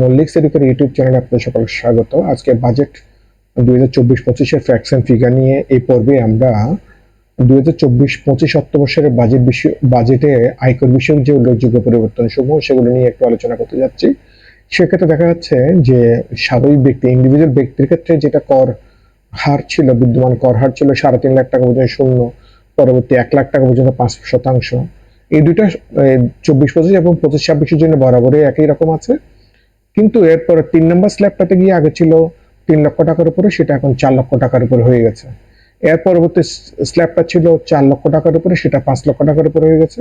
Mallick সেডিকের YouTube চ্যানেলে আপনাদের সকলকে স্বাগত। আজকে বাজেট দুই হাজার চব্বিশ পঁচিশের ফ্যাক্টস অ্যান্ড ফিগার নিয়ে এই পর্বে আমরা দুই হাজার চব্বিশ পঁচিশ অর্থবর্ষের বাজেট বিষয় বাজেটে আয়কর বিষয়ক যে উল্লেখযোগ্য পরিবর্তন সমূহ সেগুলো নিয়ে একটু আলোচনা করতে যাচ্ছি। সেক্ষেত্রে দেখা যাচ্ছে যে স্বাভাবিক ব্যক্তি ইন্ডিভিজুয়াল ব্যক্তির ক্ষেত্রে যেটা কর হার ছিল, বিদ্যমান কর হার ছিল সাড়ে তিন লাখ টাকা পর্যন্ত শূন্য, পরবর্তী এক লাখ টাকা পর্যন্ত পাঁচ শতাংশ। এই দুইটা চব্বিশ পঁচিশ এবং পঁচিশ ছাব্বিশের জন্য বরাবরই একই রকম আছে। কিন্তু এরপরে তিন নম্বর স্ল্যাবটাতে গিয়ে আগে ছিল তিন লক্ষ টাকার উপরে, সেটা এখন চার লক্ষ টাকার উপরে হয়ে গেছে। এর পরবর্তী স্ল্যাবটা ছিল চার লক্ষ টাকার উপরে, সেটা পাঁচ লক্ষ টাকার উপরে হয়ে গেছে।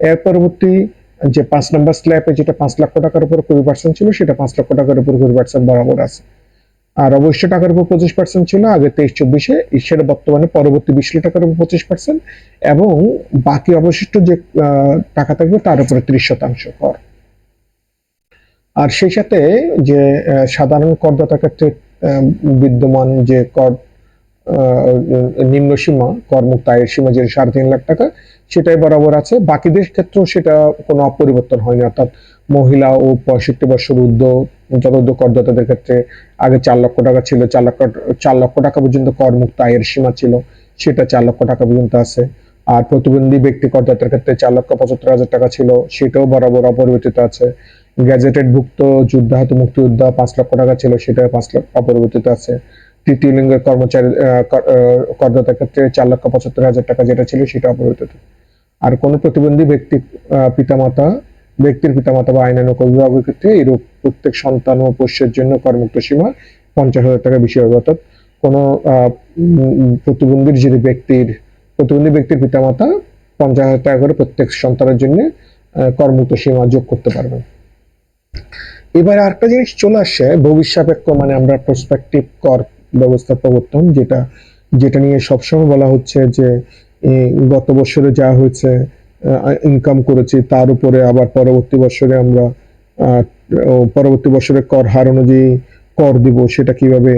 এর পরবর্তী যে পাঁচ নম্বর স্ল্যাবে যেটা পাঁচ লক্ষ টাকার উপরে কুড়ি পার্সেন্ট ছিল, সেটা পাঁচ লক্ষ টাকার উপরে কুড়ি পার্সেন্ট বরাবর আছে। আর অবশ্য টাকার উপর পঁচিশ পার্সেন্ট ছিল, আগে তেইশ চব্বিশে, সেটা বর্তমানে পরবর্তী বিশ টাকার উপর পঁচিশ পার্সেন্ট এবং বাকি অবশিষ্ট যে টাকা থাকবে তার উপরে ত্রিশ শতাংশ কর। আর সেই সাথে যে সাধারণ করদাতার ক্ষেত্রে বিদ্যমান যে কর নিম্ন সীমা, করমুক্ত আয়ের সীমা যে সাড়ে তিন লাখ টাকা, সেটাই বরাবর আছে। বাকিদের ক্ষেত্রেও সেটা কোনো অপরিবর্তন হয়নি। অর্থাৎ মহিলা ও পঁয়ষট্টি বছর ঊর্ধ্ব যতোদ্য করদাতাদের ক্ষেত্রে আগে চার লক্ষ টাকা ছিল, চার লক্ষ চার লক্ষ টাকা পর্যন্ত করমুক্ত আয়ের সীমা ছিল, সেটা চার লক্ষ টাকা পর্যন্ত আছে। আর প্রতিবন্ধী ব্যক্তি করদাতার ক্ষেত্রে চার লক্ষ পঁচাত্তর হাজার টাকা ছিল, সেটাও বরাবর অপরিবর্তিত আছে। গ্যাজেটেড ভুক্ত যুদ্ধাহত মুক্তিযোদ্ধা পাঁচ লক্ষ টাকা ছিল সেটা পাঁচ লক্ষ অপরিবর্তিত আছে। তৃতীয় লিঙ্গের কর্মচারী করদাতার ক্ষেত্রে চার লক্ষ পঁচাত্তর হাজার টাকা যেটা ছিল, সেটা অপরিবর্তিত। আর কোনো প্রতিবন্ধী ব্যক্তি পিতামাতা, ব্যক্তির পিতামাতা বা আইনানুক অভিভাবকের ক্ষেত্রে এরূপ প্রত্যেক সন্তান ও পোষ্যের জন্য কর্মুক্ত সীমা পঞ্চাশ হাজার টাকা বেশি হবে। অর্থাৎ কোনো প্রতিবন্ধীর যদি ব্যক্তির, প্রতিবন্ধী ব্যক্তির পিতামাতা পঞ্চাশ হাজার টাকা করে প্রত্যেক সন্তানের জন্য করমুক্ত সীমা যোগ করতে পারবেন। এবার আরেকটা জিনিস চলে আসছে ভবিষ্যৎ মানে আমরা প্রসপেক্টিভ কর ব্যবস্থা প্রবর্তন, যেটা যেটা নিয়ে সবসময় বলা হচ্ছে যে গত বছরে যা হয়েছে ইনকাম করেছি, তার উপরে আবার পরবর্তী বছরে আমরা পরবর্তী বছরে কর হার অনুযায়ী কর দিব, সেটা কীভাবে,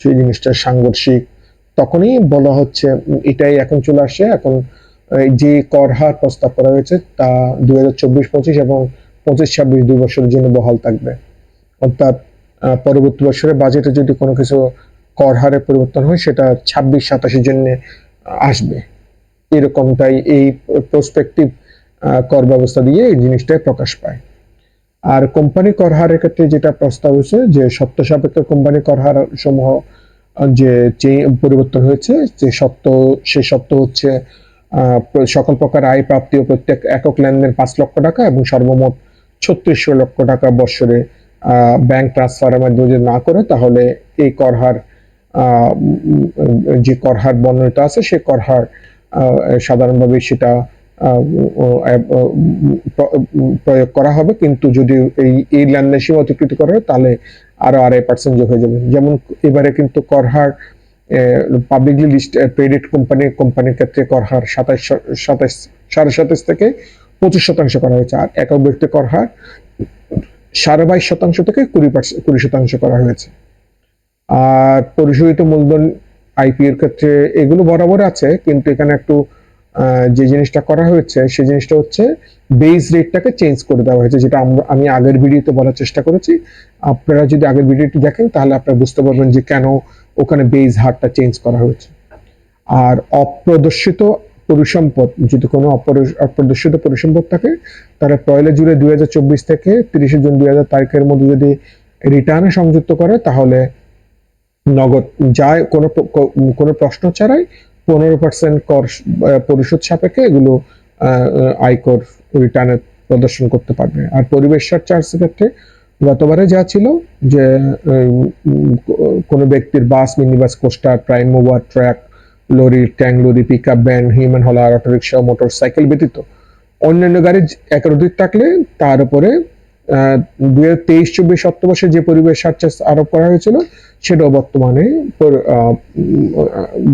সেই জিনিসটা সাংঘর্ষিক। তখনই বলা হচ্ছে, এটাই এখন চলে আসছে এখন যে কর হার প্রস্তাব করা হয়েছে, তা দুই হাজার চব্বিশ পঁচিশ এবং পঁচিশ, ছাব্বিশ, দুই বছরের জন্য বহাল থাকবে। অর্থাৎ পরবর্তী বছরে বাজেটে যদি কোনো কিছু কর হারে পরিবর্তন হয়, সেটা ছাব্বিশ, সাতাশের জন্য আসবে। এরকমটাই এই প্রসপেক্টিভ কর ব্যবস্থা দিয়ে এই জিনিসটাই প্রকাশ পায়। আর কোম্পানি কর হারের ক্ষেত্রে যেটা প্রস্তাব হয়েছে, যে সত্য সাপেক্ষ কোম্পানি কর হার সমূহ যে পরিবর্তন হয়েছে, যে সত্য সে সত্য হচ্ছে সকল প্রকার আয় প্রাপ্তি ও প্রত্যেক একক লেনদেন পাঁচ লক্ষ টাকা এবং সর্বমোট ছত্রিশশো লক্ষ টাকা বৎসরে ব্যাংক ট্রান্সফারের মাধ্যমে যদি না করে তাহলে এই কর হার আহ, উম, উম, যে করহার বর্ণিত আছে সে কর হার সাধারণভাবে সেটা প্রয়োগ করা হবে। কিন্তু যদি এই এই লেনদেন সীমা অতিক্রিত করে তাহলে আরও আড়াই পার্সেন্ট যোগ হয়ে যাবে। যেমন এবারে কিন্তু করহার পাবলিকলি লিস্ট ক্রেডিট কোম্পানি কোম্পানির ক্ষেত্রে করহার সাতাশ সাতাশ সাড়ে সাতাশ থেকে পঁচিশ শতাংশ করা হয়েছে, আর একক ব্যক্তি কর হার সাড়ে বাইশ শতাংশ থেকে কুড়ি পার্সেন্ট কুড়ি শতাংশ করা হয়েছে। আর পরিশোধিত মূলধন আইপি এর ক্ষেত্রে এগুলো বরাবর আছে, কিন্তু এখানে একটু যে জিনিসটা করা হয়েছে, সে জিনিসটা হচ্ছে বেস রেটটাকে চেঞ্জ করে দেওয়া হয়েছে, যেটা আমরা, আমি আগের ভিডিওতে বলার চেষ্টা করেছি। আপনারা যদি আগের ভিডিওটি দেখেন, তাহলে আপনারা বুঝতে পারবেন যে কেন ওখানে বেস হারটা চেঞ্জ করা হয়েছে। আর অপ্রদর্শিত পরিসম্পদ, যদি কোনো অপর- অপ্রদর্শিত পরিসম্পদ থাকে, তারা পয়লা জুলাই দুই হাজার চব্বিশ থেকে তিরিশে জুন দুই হাজার তারিখের মধ্যে যদি রিটার্নে সংযুক্ত করে, তাহলে নগদ যায়, কোনো কোনো প্রশ্ন ছাড়াই পনেরো পার্সেন্ট কর পরিশোধ সাপেক্ষে এগুলো আয়কর রিটার্নে প্রদর্শন করতে পারবে। আর পরিবেশ চার্জের ক্ষেত্রে গতবারে যা ছিল যে কোনো ব্যক্তির bus mini bus coaster, prime mover truck lorry tank lorry pick up van human hauler autorickshaw motor cycle ব্যতীত অন্যান্য গাড়ি একের একাধিক থাকলে তার উপরে দুই হাজার তেইশ চব্বিশ অক্টোবরে যে পরিবেশ চার্জ আরোপ করা হয়েছিল, সেটাও বর্তমানে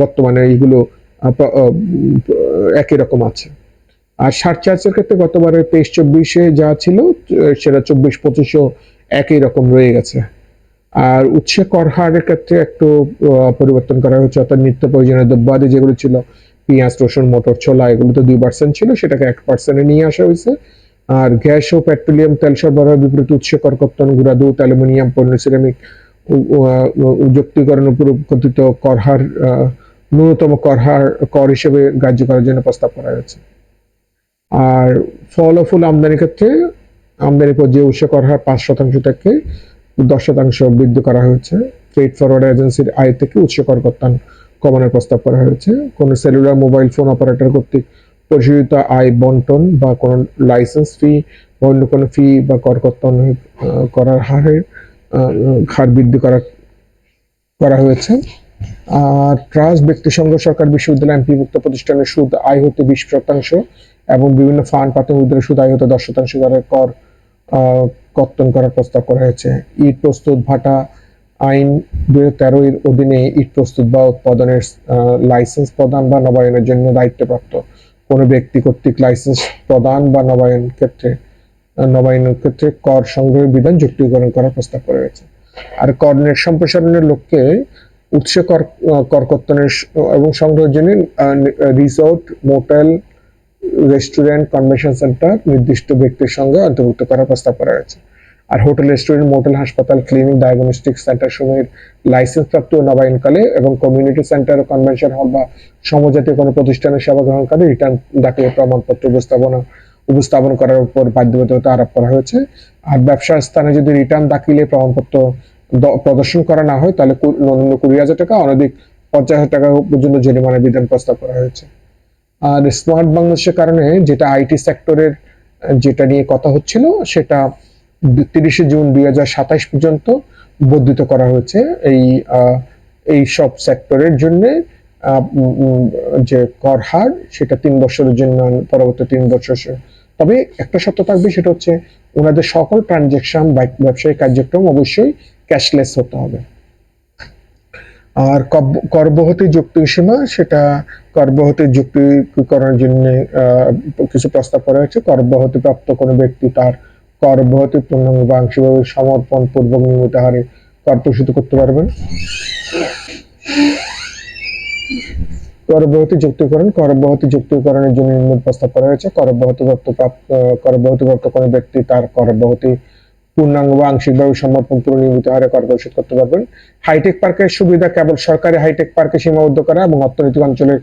বর্তমানে এইগুলো একই রকম আছে। আর সার চার্জের ক্ষেত্রে গতবারে তেইশ চব্বিশে যা ছিল, সেটা চব্বিশ পঁচিশও একই রকম রয়ে গেছে। আর উৎসে কর হারের ক্ষেত্রে একটু পরিবর্তন করা হয়েছে অর্থাৎ নিত্য প্রয়োজনীয় দ্রব্যাদি যেগুলো ছিল পেঁয়াজ রসুন মোটর ছোলা এগুলো তো দুই পার্সেন্ট ছিল সেটাকে এক পার্সেন্টে নিয়ে আসা হয়েছে। আর গ্যাস ও পেট্রোলিয়াম তেল সরবরাহ বিপরীত উৎস করকর্তন গুঁড়া দুধ অ্যালুমিনিয়াম পণ্য সিরামিক উযুক্তিকরণ উপর কথিত কর হার আহ, ন্যূনতম কর হার কর হিসেবে গ্রাহ্য করার জন্য প্রস্তাব করা হয়েছে। আর ফল ও ফুল আমদানির ক্ষেত্রে আমদানির পর যে উৎস কর হার পাঁচ শতাংশ থেকে দশ শতাংশ বৃদ্ধি করা হয়েছে। ফ্রেড ফরওয়ার্ড এজেন্সির আয় থেকে উৎস কর কর্তন কমানোর প্রস্তাব করা হয়েছে। কোনো সেলুলার মোবাইল ফোন অপারেটর কর্তৃক পরিশোধিত আয়, বন্টন বা কোনো লাইসেন্স ফি বা অন্য কোনো ফি বা কর কর্তন করার হারের হার বৃদ্ধি করা করা হয়েছে। আর ট্রাস্ট ব্যক্তি সংঘ সরকার বিশ্ববিদ্যালয় এমপিভুক্ত প্রতিষ্ঠানের সুদ আয় হতে বিশ শতাংশ এবং বিভিন্ন ফান্ড প্রাথমিক বিদ্যালয়ের সুদ আয় হতে দশ শতাংশ করে কর কর্তন করার প্রস্তাব করা হয়েছে। ইট প্রস্তুত ভাটা আইন দুই তেরো এর অধীনে ইট প্রস্তুত বা উৎপাদনের লাইসেন্স প্রদান বা নবায়নের জন্য দায়িত্বপ্রাপ্ত। কোনো ব্যক্তি কর্তৃক লাইসেন্স প্রদান বা নবায়ন ক্ষেত্রে নবায়নের ক্ষেত্রে কর সংগ্রহের বিধান যুক্তিকরণ করার প্রস্তাব করা হয়েছে। আর কর্ণের সম্প্রসারণের লক্ষ্যে উৎস কর আহ, করকর্তনের এবং সংগ্রহের জন্য resort motel restaurant convention centre নির্দিষ্ট ব্যক্তির সঙ্গে অন্তর্ভুক্ত করার প্রস্তাব করা হয়েছে। আর হোটেল, রেস্টুরেন্ট, মোটেল, হাসপাতাল, ক্লিনিক, ডায়াগনস্টিক সেন্টার সমূহের লাইসেন্স প্রাপ্ত ও নবায়নকালে এবং কমিউনিটি সেন্টার কনভেনশন হল বা সমজাতীয় কোনো প্রতিষ্ঠানের সেবা গ্রহণকারী রিটার্ন দাখিলে প্রমাণপত্র উপস্থাপনা, উপস্থাপন করার উপর বাধ্যবাধকতা আরোপ করা হয়েছে। আর ব্যবসার স্থানে যদি রিটার্ন দাখিলে প্রমাণপত্র প্রদর্শন করা না হয়, তাহলে কু- কুড়ি হাজার টাকা, অনধিক পঞ্চাশ হাজার টাকা পর্যন্ত জরিমানার বিধান প্রস্তাব করা হয়েছে। আর স্মার্ট বাংলাদেশের কারণে যেটা আইটি সেক্টরের যেটা নিয়ে কথা হচ্ছিল, সেটা তিরিশে জুন দুই পর্যন্ত বর্ধিত করা হয়েছে এই এই সব সেক্টরের জন্য যে কর হার, সেটা তিন বছরের জন্য, পরবর্তী তিন বছর তবে একটা সত্য থাকবে, সেটা হচ্ছে ওনাদের সকল ট্রানজেকশন ব্যবসায়িক কার্যক্রম অবশ্যই ক্যাশলেস হতে হবে। আর করবহতি যুক্তি সীমা, সেটা করবহতি যুক্তিকরণের জন্য কিছু প্রস্তাব করা হয়েছে। করবহতি প্রাপ্ত কোনো ব্যক্তি তার করবহতি পূর্ণাঙ্গ বা আংশিকভাবে সমর্পণ পূর্বক নিয়মিত হারে কর পরিশোধ করতে পারবেন। করবহতি যুক্তিকরণ, করবহতি যুক্তিকরণের জন্য প্রস্তাব করা হয়েছে। করবহতি প্রাপ্ত করবহতি প্রাপ্ত কোনো ব্যক্তি তার করবহতি পূর্ণাঙ্গ বা আংশিকভাবে সমর্পণ পুরো নিয়মিত হারে কর পরিশোধ করতে পারবেন। হাইটেক পার্কের সুবিধা কেবল সরকারি হাইটেক পার্কে সীমাবদ্ধ করা এবং অর্থনৈতিক অঞ্চলের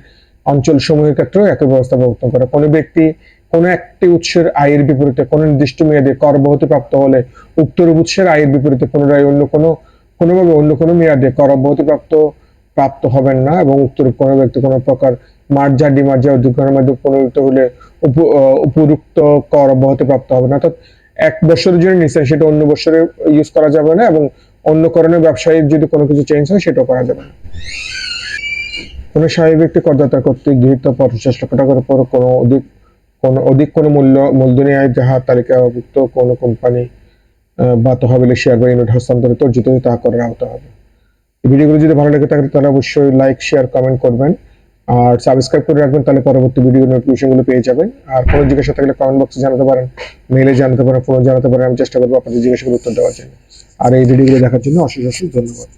অঞ্চল সমূহের ক্ষেত্রেও একই ব্যবস্থা প্রবর্তন করা। কোনো ব্যক্তি কোনো একটি উৎসের আয়ের বিপরীতে কোনো নির্দিষ্ট মেয়াদে কর বহতি প্রাপ্ত হলে উক্ত উৎসের আয়ের বিপরীতে পুনরায় অন্য কোনো, কোনোভাবে অন্য কোনো মেয়াদে কর অব্যাহতি প্রাপ্ত প্রাপ্ত হবেন না এবং উক্তরূপ কোনো ব্যক্তি কোনো প্রকার মার্জা ডিমার্জা অধিগ্রহণের মাধ্যমে পুনরুক্ত হলে উপ- উপযুক্ত কর অব্যাহতি প্রাপ্ত হবে না। অর্থাৎ এক বছরের জন্য নিচ্ছেন, সেটা অন্য বছরে ইউজ করা যাবে না এবং অন্য কারণে ব্যবসায়ীর যদি কোনো কিছু চেঞ্জ হয়, সেটাও করা যাবে না। কোনো স্বাভাবিক করদাতা কর্তৃক গৃহীত পঞ্চাশ লক্ষ টাকার উপর কোনো অধিক কোনো অধিক কোনো মূল্য, মূলধনী আয় যাহা তালিকাভুক্ত কোনো কোম্পানি বা তহবিলে শেয়ার বা ইউনিট হস্তান্তরিত অর্জিত হয়ে তাহা করার আওতা হবে। ভিডিওগুলো যদি ভালো লেগে থাকে, তাহলে অবশ্যই লাইক শেয়ার কমেন্ট করবেন। আর সাবস্ক্রাইব করে রাখবেন, তাহলে পরবর্তী ভিডিও নোটিফিকেশনগুলো পেয়ে যাবেন। আর কোনো জিজ্ঞাসা থাকলে কমেন্ট বক্সে জানাতে পারেন মেলে জানাতে পারেন ফোনে জানাতে পারেন, আমি চেষ্টা করব আপনাদের জিজ্ঞাসাগুলো উত্তর দেওয়ার জন্য। আর এই ভিডিওগুলো দেখার জন্য অশেষ অশেষ ধন্যবাদ।